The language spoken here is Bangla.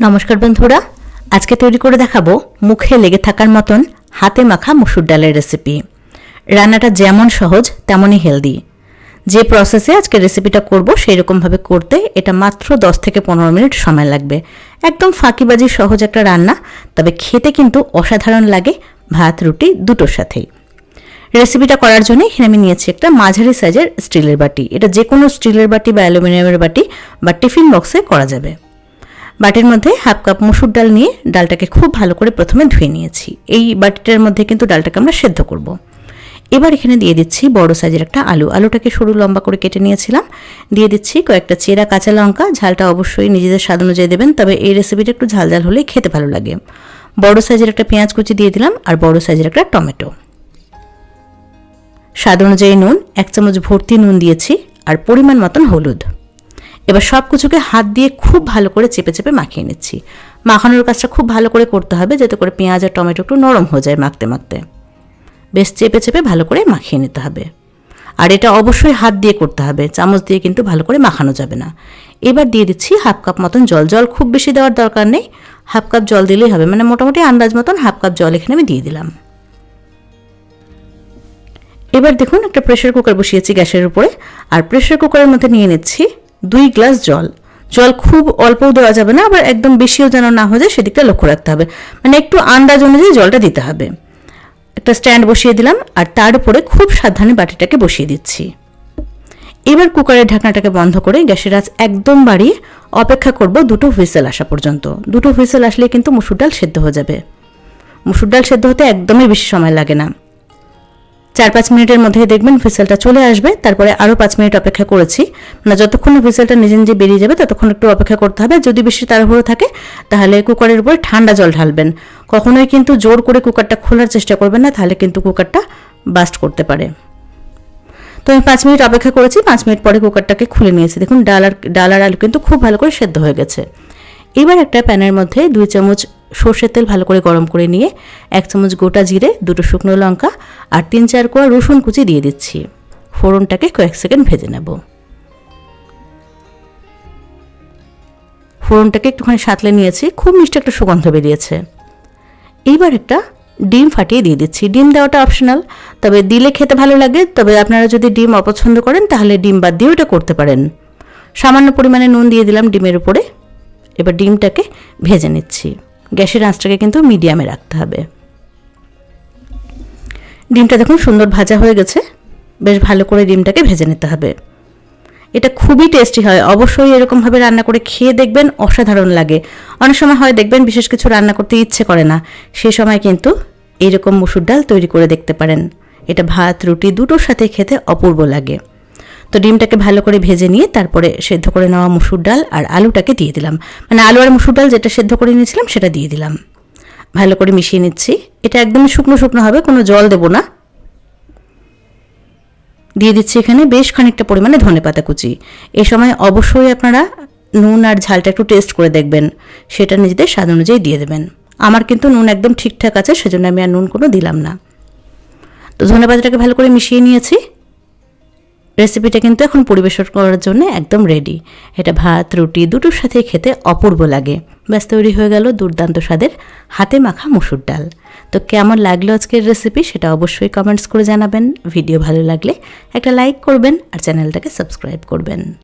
নমস্কার বন্ধুরা, আজকে তৈরি করে দেখাবো মুখে লেগে থাকার মতন হাতে মাখা মুসুর ডালের রেসিপি রান্নাটা যেমন সহজ, তেমনই হেলদি যে প্রসেসে আজকে রেসিপিটা করব সেই রকমভাবে করতে এটা মাত্র 10 থেকে পনেরো মিনিট সময় লাগবে। একদম ফাঁকিবাজি সহজ একটা রান্না, তবে খেতে কিন্তু অসাধারণ লাগে ভাত, রুটি দুটোর সাথেই। রেসিপিটা করার জন্য এখানে আমি নিয়েছি একটা মাঝারি সাইজের স্টিলের বাটি। এটা যে কোনো স্টিলের বাটি বা অ্যালুমিনিয়ামের বাটি বা টিফিন বক্সে করা যাবে। বাটির মধ্যে হাফ কাপ মুসুর ডাল নিয়ে ডালটাকে খুব ভালো করে প্রথমে ধুয়ে নিয়েছি। এই বাটিটার মধ্যে কিন্তু ডালটাকে আমরা সেদ্ধ করব। এবার এখানে দিয়ে দিচ্ছি বড় সাইজের একটা আলু। আলুটাকে সরু লম্বা করে কেটে নিয়েছিলাম। দিয়ে দিচ্ছি কয়েকটা চেরা কাঁচা লঙ্কা। ঝালটা অবশ্যই নিজেদের স্বাদ অনুযায়ী দেবেন, তবে এই রেসিপিটা একটু ঝাল ঝাল হলেই খেতে ভালো লাগে। বড় সাইজের একটা পেঁয়াজ কুচি দিয়ে দিলাম আর বড় সাইজের একটা টমেটো। স্বাদ অনুযায়ী নুন, এক চামচ ভর্তি নুন দিয়েছি আর পরিমাণ মতন হলুদ। এবার সব কিছুকে হাত দিয়ে খুব ভালো করে চেপে চেপে মাখিয়ে নিচ্ছি। মাখানোর কাজটা খুব ভালো করে করতে হবে যাতে করে পেঁয়াজ আর টমেটো একটু নরম হয়ে যায় মাখতে মাখতে। বেশ চেপে চেপে ভালো করে মাখিয়ে নিতে হবে। আর এটা অবশ্যই হাত দিয়ে করতে হবে, চামচ দিয়ে কিন্তু ভালো করে মাখানো যাবে না। এবার দিয়ে দিচ্ছি হাফ কাপ মতন জল। জল খুব বেশি দেওয়ার দরকার নেই। হাফ কাপ জল দিলেই হবে মানে মোটামুটি আন্দাজ মতন হাফ কাপ জল এখানে আমি দিয়ে দিলাম। এবার দেখুন একটা প্রেশার কুকার বসিয়েছি গ্যাসের উপরে। আর প্রেশার কুকারের মধ্যে নিয়ে নিচ্ছি দুই গ্লাস জল। জল খুব অল্পও দেওয়া যাবে না, আবার একদম বেশিও যেন না হয়ে যায় সেদিকটা লক্ষ্য রাখতে হবে। মানে একটু আন্দাজ অনুযায়ী জলটা দিতে হবে। একটা স্ট্যান্ড বসিয়ে দিলাম, আর তার উপরে খুব সাবধানে বাটিটাকে বসিয়ে দিচ্ছি। এবার কুকারের ঢাকনাটাকে বন্ধ করে গ্যাসের আঁচ একদম বাড়িয়ে অপেক্ষা করব দুটো হুইসেল আসা পর্যন্ত। দুটো হুইসেল আসলে কিন্তু মুসুর ডাল সেদ্ধ হয়ে যাবে। মুসুর ডাল সেদ্ধ হতে একদমই বেশি সময় লাগে না। চার পাঁচ মিনিটের মধ্যে দেখবেন হুইসেলটা চলে আসবে। তারপরে আরও পাঁচ মিনিট অপেক্ষা করেছি। মানে যতক্ষণ না হুইসেলটা নিজে নিজে বেরিয়ে যাবে, ততক্ষণ একটু অপেক্ষা করতে হবে। যদি বেশি তাড়াহুড়ো থাকে, তাহলে কুকারের উপরে ঠান্ডা জল ঢালবেন। কখনোই কিন্তু জোর করে কুকারটা খোলার চেষ্টা করবেন না, তাহলে কিন্তু কুকারটা বাস্ট করতে পারে। তো আমি পাঁচ মিনিট অপেক্ষা করেছি, পাঁচ মিনিট পরে কুকারটাকে খুলে নিয়েছি। দেখুন, ডাল আর ডাল আর আলু কিন্তু খুব ভালো করে সেদ্ধ হয়ে গেছে। এবার একটা প্যানের মধ্যে দুই চামচ সর্ষের তেল ভালো করে গরম করে নিয়ে এক চামচ গোটা জিরে, দুটো শুকনো লঙ্কা আর তিন চার কোয়া রসুন কুচি দিয়ে দিচ্ছি। ফোড়নটাকে কয়েক সেকেন্ড ভেজে নেব। ফোড়নটাকে একটুখানি সাঁতলে নিয়েছি, খুব মিষ্টি একটা সুগন্ধ বেরিয়েছে। এইবার একটা ডিম ফাটিয়ে দিয়ে দিচ্ছি। ডিম দেওয়াটা অপশনাল তবে দিলে খেতে ভালো লাগে, তবে আপনারা যদি ডিম অপছন্দ করেন, তাহলে ডিম বাদ দিয়েও এটা করতে পারেন। সামান্য পরিমাণে নুন দিয়ে দিলাম ডিমের উপরে। এবার ডিমটাকে ভেজে নিচ্ছি। গ্যাসের আঁচটাকে কিন্তু মিডিয়ামে রাখতে হবে। ডিমটা দেখুন সুন্দর ভাজা হয়ে গেছে। বেশ ভালো করে ডিমটাকে ভেজে নিতে হবে। এটা খুবই টেস্টি হয়। অবশ্যই এরকমভাবে রান্না করে খেয়ে দেখবেন অসাধারণ লাগে। অনেক সময় হয় দেখবেন বিশেষ কিছু রান্না করতে ইচ্ছে করে না। সেই সময় কিন্তু এইরকম মুসুর ডাল তৈরি করে দেখতে পারেন। এটা ভাত, রুটি দুটোর সাথে খেতে অপূর্ব লাগে। তো ডিমটাকে ভালো করে ভেজে নিয়ে তারপরে সেদ্ধ করে নেওয়া মুসুর ডাল আর আলুটাকে দিয়ে দিলাম। মানে আলু আর মুসুর ডাল যেটা সেদ্ধ করে নিয়েছিলাম সেটা দিয়ে দিলাম। ভালো করে মিশিয়ে নিচ্ছি। এটা একদমই শুকনো শুকনো হবে, কোনো জল দেবো না। দিয়ে দিচ্ছি এখানে বেশ খানিকটা পরিমাণে ধনে পাতা কুচি। এই সময় অবশ্যই আপনারা নুন আর ঝালটা একটু টেস্ট করে দেখবেন। সেটা নিজেদের স্বাদ অনুযায়ী দিয়ে দেবেন। আমার কিন্তু নুন একদম ঠিকঠাক আছে, সেজন্য আমি আর নুন কোনো দিলাম না। তো ধনে পাতাটাকে ভালো করে মিশিয়ে নিয়েছি। রেসিপিটা কিন্তু এখন পরিবেশন করার জন্য একদম রেডি এটা ভাত, রুটি দুটোর সাথে খেতে অপূর্ব লাগে। ব্যাস, তৈরি হয়ে গেল দুর্দান্ত স্বাদের হাতে মাখা মুসুর ডাল। তো কেমন লাগল আজকের রেসিপি সেটা অবশ্যই কমেন্টস করে জানাবেন। ভিডিও ভালো লাগলে একটা লাইক করবেন আর চ্যানেলটাকে সাবস্ক্রাইব করবেন।